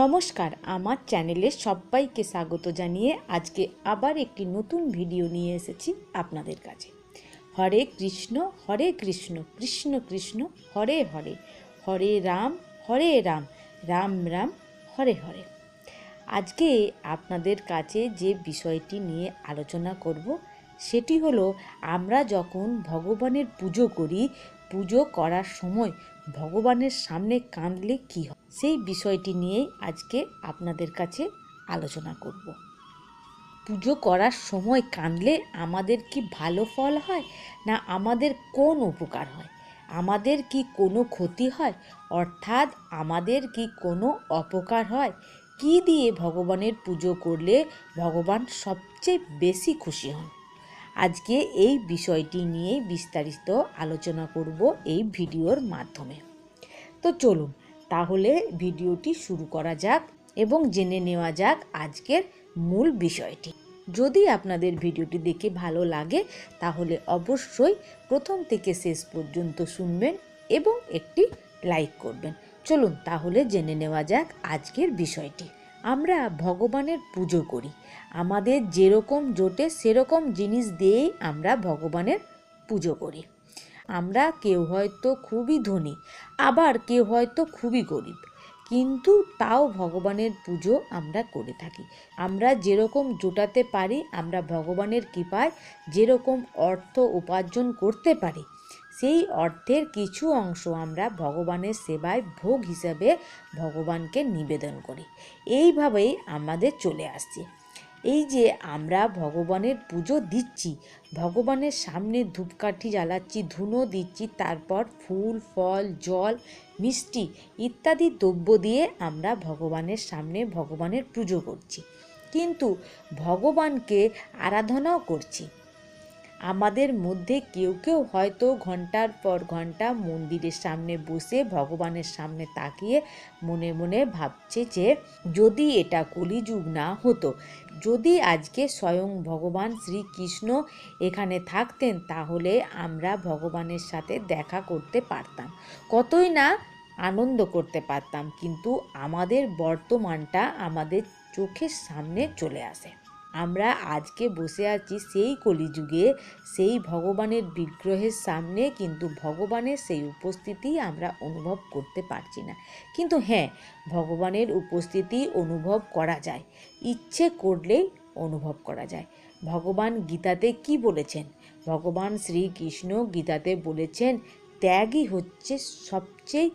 নমস্কার, আমার চ্যানেলে সবাইকে স্বাগত জানিয়ে আজকে আবার একটি নতুন ভিডিও নিয়ে এসেছি আপনাদের কাছে। হরে কৃষ্ণ হরে কৃষ্ণ কৃষ্ণ কৃষ্ণ, হরে হরে। হরে রাম হরে রাম রাম রাম, হরে হরে। আজকে আপনাদের কাছে যে বিষয়টি নিয়ে আলোচনা করব, সেটি হলো আমরা যখন ভগবানের পুজো করি, পুজো করার সময় ভগবানের সামনে কাঁদলে কী হয়? সেই বিষয়টি নিয়েই আজকে আপনাদের কাছে আলোচনা করব। পুজো করার সময় কাঁদলে আমাদের কি ভালো ফল হয়? না আমাদের কোন উপকার হয়? আমাদের কি কোনো ক্ষতি হয়? অর্থাৎ আমাদের কি কোনো অপকার হয়? কি দিয়ে ভগবানের পুজো করলে ভগবান সবচেয়ে বেশি খুশি হন? আজকে এই বিষয়টি নিয়ে বিস্তারিত আলোচনা করব এই ভিডিওর মাধ্যমে। তো চলুন তাহলে ভিডিওটি শুরু করা যাক এবং জেনে নেওয়া যাক আজকের মূল বিষয়টি। যদি আপনাদের ভিডিওটি দেখে ভালো লাগে, তাহলে অবশ্যই প্রথম থেকে শেষ পর্যন্ত শুনবেন এবং একটি লাইক করবেন। চলুন তাহলে জেনে নেওয়া যাক আজকের বিষয়টি। আমরা ভগবানের পুজো করি। আমাদের যেরকম জোটে সেরকম জিনিস দিয়েই আমরা ভগবানের পুজো করি। আমরা কেউ হয়তো খুবই ধনী, আবার কেউ হয়তো খুবই গরিব। কিন্তু তাও ভগবানের পুজো আমরা করে থাকি। আমরা যেরকম জোটাতে পারি, আমরা ভগবানের কৃপায় যেরকম অর্থ উপার্জন করতে পারি, সেই অর্থের কিছু অংশ আমরা ভগবানের সেবায় ভোগ হিসাবে ভগবানকে নিবেদন করি। এইভাবেই আমাদের চলে আসছে। এই যে আমরা ভগবানের পুজো দিচ্ছি, ভগবানের সামনে ধূপকাঠি জ্বালাচ্ছি, ধুনো দিচ্ছি, তারপর ফুল, ফল, জল, মিষ্টি ইত্যাদি দ্রব্য দিয়ে আমরা ভগবানের সামনে ভগবানের পুজো করছি। কিন্তু ভগবানকে আরাধনাও করছি। আমাদের মধ্যে কেউ কেউ হয়তো ঘণ্টার পর ঘণ্টা মন্দিরের সামনে বসে ভগবানের সামনে তাকিয়ে মনে মনে ভাবছে যে যদি এটা কলিযুগ না হতো, যদি আজকে স্বয়ং ভগবান শ্রীকৃষ্ণ এখানে থাকতেন তাহলে আমরা ভগবানের সাথে দেখা করতে পারতাম, কতই না আনন্দ করতে পারতাম, কিন্তু আমাদের বর্তমানটা আমাদের চোখের সামনে চলে আসে। আমরা আজকে বসে আছি সেই কলিযুগে, সেই ভগবানের বিগ্রহের সামনে, কিন্তু ভগবানের সেই উপস্থিতি আমরা অনুভব করতে পারছি না। কিন্তু হ্যাঁ ভগবানের উপস্থিতি অনুভব করা যায়, ইচ্ছে করলেই অনুভব করা যায়। ভগবান গীতাতে কি বলেছেন? ভগবান শ্রীকৃষ্ণ গীতাতে বলেছেন, ত্যাগই হচ্ছে সবচেয়ে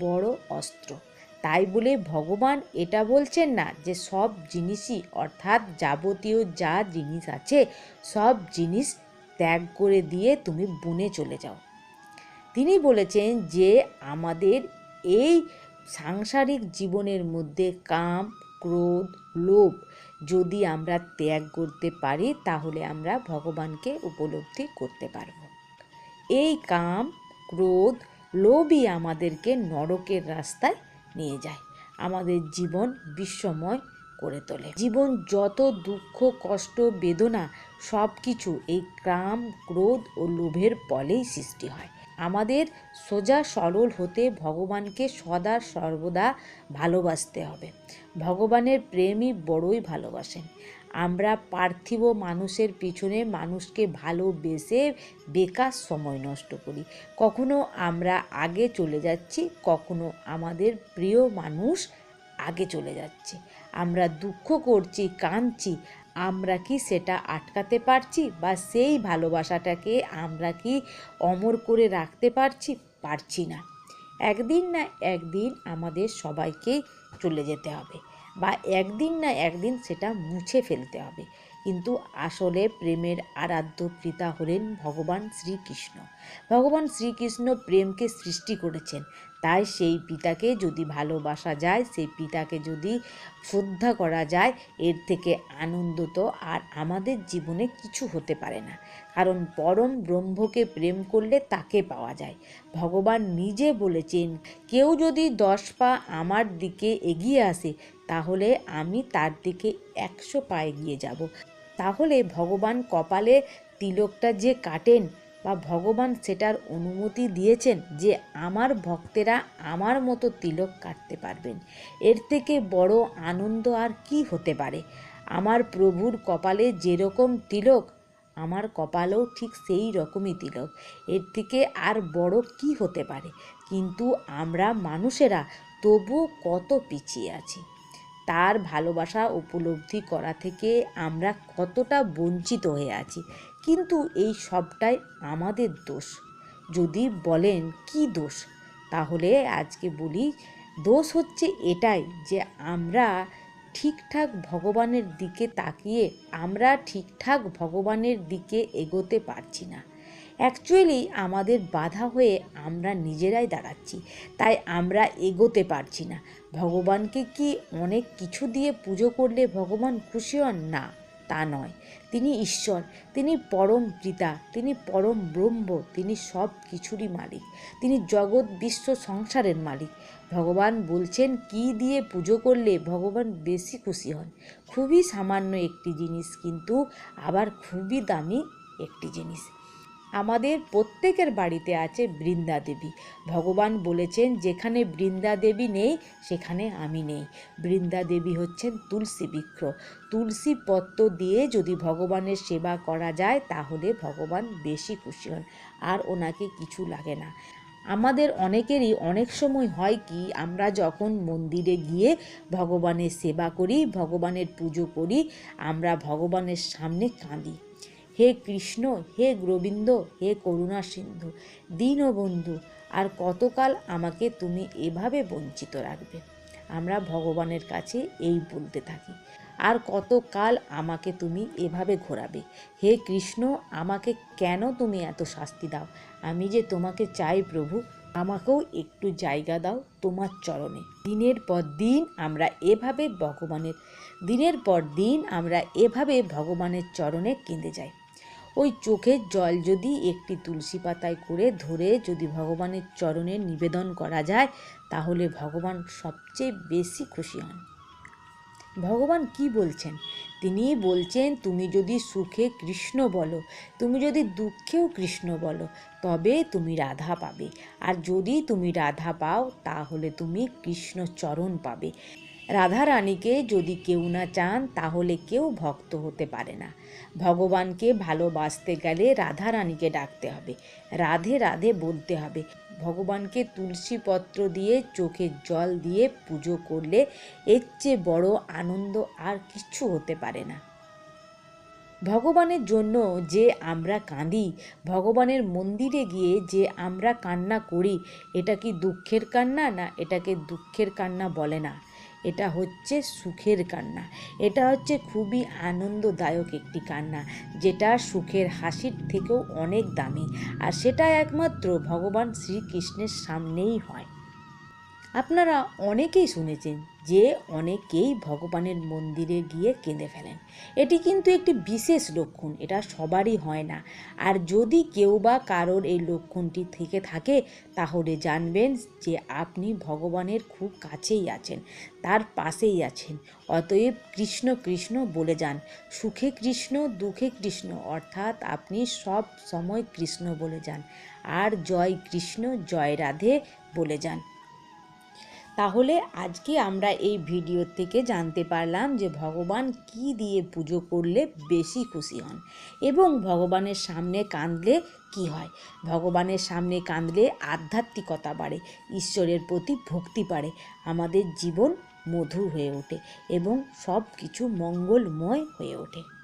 বড় অস্ত্র। তাই বলে ভগবান এটা বলছেন না যে সব জিনিসই, অর্থাৎ যাবতীয় যা জিনিস আছে, সব জিনিস ত্যাগ করে দিয়ে তুমি বনে চলে যাও। তিনি বলেছেন যে আমাদের এই সাংসারিক জীবনের মধ্যে কাম, ক্রোধ, লোভ যদি আমরা ত্যাগ করতে পারি, তাহলে আমরা ভগবানকে উপলব্ধি করতে পারব। এই কাম, ক্রোধ, লোভই আমাদেরকে নরকের রাস্তায় নিয়ে যায়। আমাদের জীবন বিশ্বময় করে তোলে। জীবন যত দুঃখ, কষ্ট, বেদনা সব কিছু এই ক্রাম, ক্রোধ ও লোভের ফলেই সৃষ্টি হয়। আমাদের সোজা, সরল হতে ভগবানকে সদা, সর্বদা ভালোবাসতে হবে। ভগবানের প্রেমই বড়ই ভালোবাসেন। আমরা পার্থিব মানুষের পিছনে মানুষকে ভালোবেসে বেকার সময় নষ্ট করি। কখনো আমরা আগে চলে যাচ্ছি, কখনো আমাদের প্রিয় মানুষ আগে চলে যাচ্ছে। আমরা দুঃখ করছি, কাঁদছি, আমরা কি সেটা আটকাতে পারছি বা সেই ভালোবাসাটাকে আমরা কি অমর করে রাখতে পারছি? পারছি না। একদিন না একদিন আমাদের সবাইকেই চলে যেতে হবে। বা একদিন না একদিন সেটা মুছে ফেলতে হবে। কিন্তু আসলে প্রেমের আরাধ্য পিতা হলেন ভগবান শ্রীকৃষ্ণ। ভগবান শ্রীকৃষ্ণ প্রেমকে সৃষ্টি করেছেন। তাই সেই পিতাকে যদি ভালোবাসা যায়, সেই পিতাকে যদি শ্রদ্ধা করা যায়, এর থেকে আনন্দ তো আর আমাদের জীবনে কিছু হতে পারে না। কারণ পরম ব্রহ্মকে প্রেম করলে তাকে পাওয়া যায়। ভগবান নিজে বলেছেন, কেউ যদি দশ পা আমার দিকে এগিয়ে আসে, তাহলে আমি তার দিকে একশো পা এগিয়ে যাব। তাহলে ভগবান কপালে তিলকটা যে কাটেন বা ভগবান সেটার অনুমতি দিয়েছেন যে আমার ভক্তেরা আমার মতো তিলক কাটতে পারবেন। এর থেকে বড় আনন্দ আর কি হতে পারে? আমার প্রভুর কপালে যেরকম তিলক, আমার কপালেও ঠিক সেই রকমই তিলক। এর থেকে আর বড় কি হতে পারে? কিন্তু আমরা মানুষেরা তবু কত পিছিয়ে আছি। তার ভালোবাসা উপলব্ধি করা থেকে আমরা কতটা বঞ্চিত হয়ে আছি। কিন্তু এই সবটাই আমাদের দোষ। যদি বলেন কি দোষ, তাহলে আজকে বলি, দোষ হচ্ছে এটাই যে আমরা ঠিকঠাক ভগবানের দিকে তাকিয়ে, আমরা ঠিকঠাক ভগবানের দিকে এগোতে পারছি না। অ্যাকচুয়ালি আমাদের বাধা হয়ে আমরা নিজেরাই দাঁড়াচ্ছি, তাই আমরা এগোতে পারছি না। ভগবানকে কি অনেক কিছু দিয়ে পুজো করলে ভগবান খুশি হন? না। তা নয়। তিনি ঈশ্বর, তিনি পরম পিতা, তিনি পরম ব্রহ্ম, তিনি সব কিছুরই মালিক, তিনি জগৎ বিশ্ব সংসারের মালিক। ভগবান বলছেন, কি দিয়ে পুজো করলে ভগবান বেশি খুশি হন? খুবই সামান্য একটি জিনিস, কিন্তু আবার খুবই দামি একটি জিনিস। আমাদের প্রত্যেকের বাড়িতে আছে বৃন্দা দেবী। ভগবান বলেছেন, যেখানে বৃন্দা দেবী নেই, সেখানে আমি নেই। বৃন্দা দেবী হচ্ছেন তুলসী বৃক্ষ তুলসী পত্র দিয়ে যদি ভগবানের সেবা করা যায়, তাহলে ভগবান বেশি খুশি হন, আর ওনাকে কিছু লাগে না। আমাদের অনেকেরই অনেক সময় হয় কি, আমরা যখন মন্দিরে গিয়ে ভগবানের সেবা করি, ভগবানের পুজো করি, আমরা ভগবানের সামনে কাঁদি। হে কৃষ্ণ, হে গোবিন্দ, হে করুণা সিন্ধু দীনবন্ধু আর কতকাল আমাকে তুমি এভাবে বঞ্চিত রাখবে? আমরা ভগবানের কাছে এই বলতে থাকি, আর কতকাল আমাকে তুমি এভাবে ঘোরাবে? হে কৃষ্ণ, আমাকে কেন তুমি এত শাস্তি দাও? আমি যে তোমাকে চাই প্রভু, আমাকেও একটু জায়গা দাও তোমার চরণে। দিনের পর দিন আমরা এভাবে ভগবানের, দিনের পর দিন আমরা এভাবে ভগবানের চরণে কেঁদে যাই। ওই চোখের জল যদি একটি তুলসী পাতায় করে ধরে যদি ভগবানের চরণে নিবেদন করা যায়, তাহলে ভগবান সবচেয়ে বেশি খুশি হন। ভগবান কি বলছেন? তিনি বলছেন, তুমি যদি সুখে কৃষ্ণ বলো, তুমি যদি দুঃখেও কৃষ্ণ বলো, তবে তুমি রাধা পাবে। আর যদি তুমি রাধা পাও, তাহলে তুমি কৃষ্ণ চরণ পাবে। রাধা রানীকে যদি কেউ না চান, তাহলে কেউ ভক্ত হতে পারে না। ভগবানকে ভালোবাসতে গেলে রাধা রানীকে ডাকতে হবে, রাধে রাধে বলতে হবে। ভগবানকে তুলসী পত্র দিয়ে চোখের জল দিয়ে পুজো করলে এর চেয়ে বড় আনন্দ আর কিছু হতে পারে না। ভগবানের জন্য যে আমরা কাঁদি, ভগবানের মন্দিরে গিয়ে যে আমরা কান্না করি, এটা কি দুঃখের কান্না না এটাকে দুঃখের কান্না বলে না? এটা হচ্ছে সুখের কান্না। এটা হচ্ছে খুবই আনন্দদায়ক একটি কান্না, যেটা সুখের হাসির থেকেও অনেক দামি। আর সেটা একমাত্র ভগবান শ্রীকৃষ্ণের সামনেই হয়। আপনারা অনেকেই শুনেছেন যে অনেকেই ভগবানের মন্দিরে গিয়ে কেঁদে ফেলেন। এটি কিন্তু একটি বিশেষ লক্ষণ, এটা সবারই হয় না। আর যদি কেউ বা কারোর এই লক্ষণটি থেকে থাকে, তাহলে জানবেন যে আপনি ভগবানের খুব কাছেই আছেন, তার পাশেই আছেন। অতএব কৃষ্ণ কৃষ্ণ বলে যান, সুখে কৃষ্ণ, দুঃখে কৃষ্ণ, অর্থাৎ আপনি সব সময় কৃষ্ণ বলে যান। আর জয় কৃষ্ণ, জয় রাধে বলে যান। তাহলে আজকে আমরা এই ভিডিও থেকে জানতে পারলাম যে ভগবান কি দিয়ে পুজো করলে বেশি খুশি হন এবং ভগবানের সামনে কাঁদলে কি হয়? ভগবানের সামনে কাঁদলে আধ্যাত্মিকতা বাড়ে, ঈশ্বরের প্রতি ভক্তি বাড়ে, আমাদের জীবন মধুর হয়ে ওঠে এবং সব কিছু মঙ্গলময় হয়ে ওঠে।